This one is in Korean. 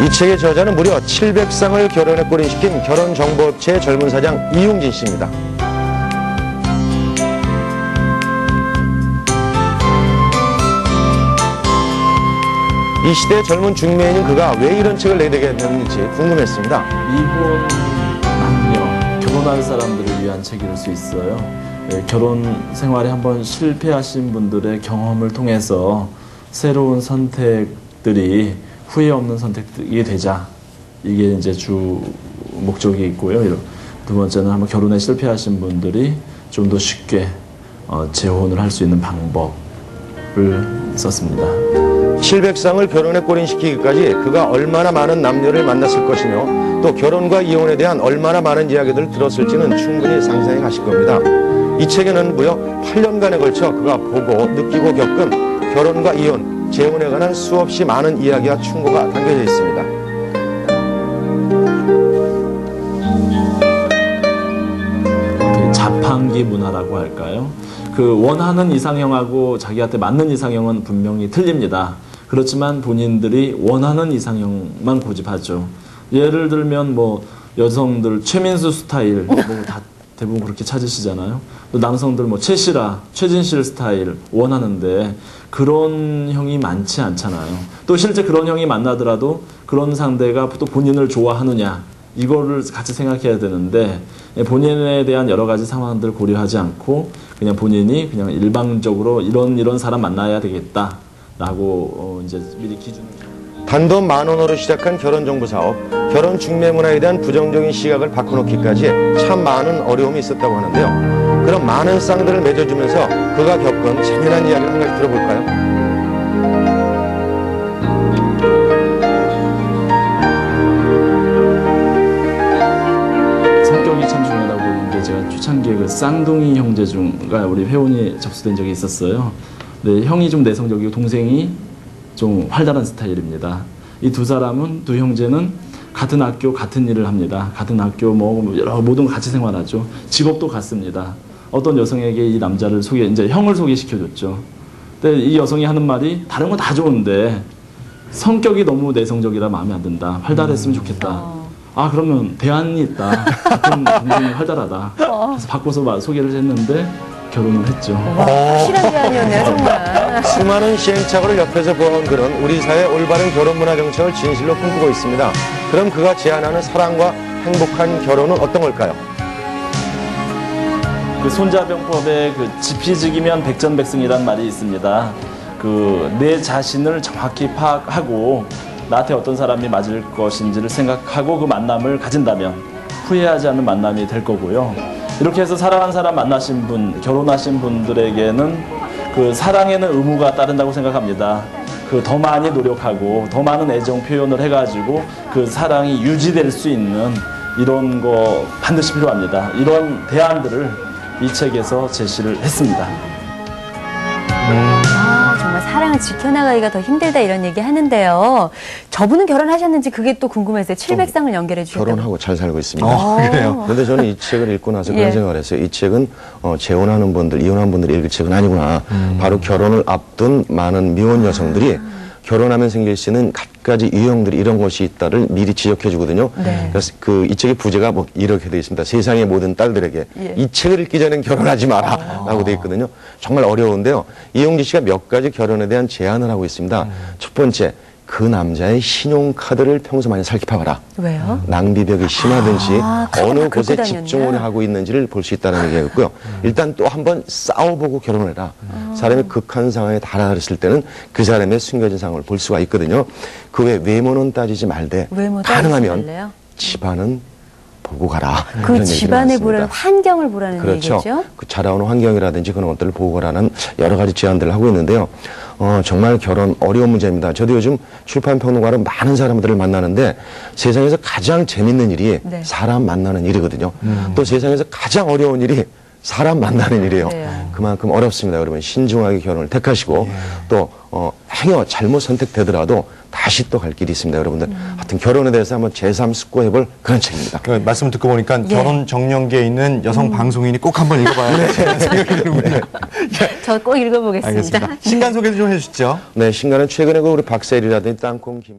이 책의 저자는 무려 700쌍을 결혼에 꼬린시킨 결혼정보업체의 젊은 사장 이용진 씨입니다. 이 시대의 젊은 중매인인 그가 왜 이런 책을 내게 됐는지 궁금했습니다. 이혼 남녀 결혼한 사람들을 위한 책일 수 있어요. 예, 결혼 생활에 한번 실패하신 분들의 경험을 통해서 새로운 선택들이 후회 없는 선택이 되자 이게 이제 주 목적이 있고요. 두 번째는 한번 결혼에 실패하신 분들이 좀 더 쉽게 어, 재혼을 할 수 있는 방법을 썼습니다. 700쌍을 결혼에 꼬린시키기까지 그가 얼마나 많은 남녀를 만났을 것이며 또 결혼과 이혼에 대한 얼마나 많은 이야기들을 들었을지는 충분히 상상해 가실 겁니다. 이 책에는 무려 8년간에 걸쳐 그가 보고 느끼고 겪은 결혼과 이혼, 재혼에 관한 수없이 많은 이야기와 충고가 담겨져 있습니다. 그 자판기 문화라고 할까요? 그 원하는 이상형하고 자기한테 맞는 이상형은 분명히 틀립니다. 그렇지만 본인들이 원하는 이상형만 고집하죠. 예를 들면 뭐 여성들 최민수 스타일 뭐 다 대부분 그렇게 찾으시잖아요. 또 남성들 뭐 최시라, 최진실 스타일 원하는데 그런 형이 많지 않잖아요. 또 실제 그런 형이 만나더라도 그런 상대가 또 본인을 좋아하느냐 이거를 같이 생각해야 되는데 본인에 대한 여러 가지 상황들 고려하지 않고 그냥 본인이 그냥 일방적으로 이런 이런 사람 만나야 되겠다라고 어 이제 미리 기준을 단돈 만 원으로 시작한 결혼 정보 사업, 결혼 중매 문화에 대한 부정적인 시각을 바꿔놓기까지 참 많은 어려움이 있었다고 하는데요. 그럼 많은 쌍들을 맺어주면서 그가 겪은 재미난 이야기를 한 가지 들어볼까요? 초창기에 그 쌍둥이 형제 중가 우리 회원이 접수된 적이 있었어요. 근데 형이 좀 내성적이고 동생이 좀 활달한 스타일입니다. 이 두 사람은 두 형제는 같은 학교 같은 일을 합니다. 같은 학교 뭐 여러 모든 거 같이 생활하죠. 직업도 같습니다. 어떤 여성에게 이 남자를 소개 이제 형을 소개시켜 줬죠. 근데 이 여성이 하는 말이 다른 건 다 좋은데 성격이 너무 내성적이라 마음에 안 든다. 활달했으면 좋겠다. 아 그러면 대안이 있다. 같은 동생이 활달하다. 그래서 바꿔서 마- 소개를 했는데 결혼을 했죠. 확실한 제안이었네요, 정말. 수많은 시행착오를 옆에서 보아온 그는 우리 사회 올바른 결혼 문화 정책을 진실로 꿈꾸고 있습니다. 그럼 그가 제안하는 사랑과 행복한 결혼은 어떤 걸까요? 그 손자병법에 그 지피지기면 백전백승이라는 말이 있습니다. 그 내 자신을 정확히 파악하고 나한테 어떤 사람이 맞을 것인지를 생각하고 그 만남을 가진다면 후회하지 않는 만남이 될 거고요. 이렇게 해서 사랑하는 사람 만나신 분, 결혼하신 분들에게는 그 사랑에는 의무가 따른다고 생각합니다. 그 더 많이 노력하고 더 많은 애정 표현을 해가지고 그 사랑이 유지될 수 있는 이런 거 반드시 필요합니다. 이런 대안들을 이 책에서 제시를 했습니다. 아, 정말 사랑을 지켜나가기가 더 힘들다 이런 얘기 하는데요. 저분은 결혼하셨는지 그게 또 궁금해서요. 700쌍을 연결해 주셨다고. 결혼하고 잘 살고 있습니다. 어, 그래요. 그런데 저는 이 책을 읽고 나서 그런 예. 생각을 했어요. 이 책은 어, 재혼하는 분들, 이혼한 분들이 읽을 책은 아니구나. 바로 결혼을 앞둔 많은 미혼 여성들이 결혼하면 생길 수 있는 갖 가지 유형들이 이런 것이 있다를 미리 지적해 주거든요. 네. 그래서 그 이 책의 부제가 뭐 이렇게 되어 있습니다. 세상의 모든 딸들에게 예. 이 책을 읽기 전엔 결혼하지 마라 라고 되어 있거든요. 정말 어려운데요. 이용지 씨가 몇 가지 결혼에 대한 제안을 하고 있습니다. 첫 번째, 그 남자의 신용카드를 평소 많이 살펴봐라. 왜요? 낭비벽이 심하든지 아, 어느 곳에? 집중을 하고 있는지를 볼 수 있다는 얘기였고요. 일단 또 한번 싸워보고 결혼을 해라. 사람이 극한 상황에 달하였을 때는 그 사람의 숨겨진 상황을 볼 수가 있거든요. 그 외 외모는 따지지 말되 가능하면 말래요? 집안은 보고 가라. 그 많습니다. 보라는 환경을 보라는 그렇죠. 얘기죠. 그 자라오는 환경이라든지 그런 것들을 보고 가라는 여러 가지 제안들을 하고 있는데요. 어, 정말 결혼 어려운 문제입니다. 저도 요즘 출판 평론가로 많은 사람들을 만나는데 세상에서 가장 재밌는 일이 네. 사람 만나는 일이거든요. 또 세상에서 가장 어려운 일이 사람 만나는 일이에요. 그래요. 그만큼 어렵습니다. 여러분 신중하게 결혼을 택하시고 또 어, 행여 잘못 선택되더라도 다시 또 갈 길이 있습니다. 여러분들. 하여튼 결혼에 대해서 한번 제3 숙고해 볼 그런 책입니다. 그 말씀 듣고 보니까 예. 결혼 정년기에 있는 여성 방송인이 꼭 한번 읽어봐야 겠는 생각이 드는군요. 저꼭 읽어보겠습니다. 알겠습니다. 신간 소개도 좀 해주시죠. 네, 신간은 최근에 그 우리 박세리라든지 땅콩 김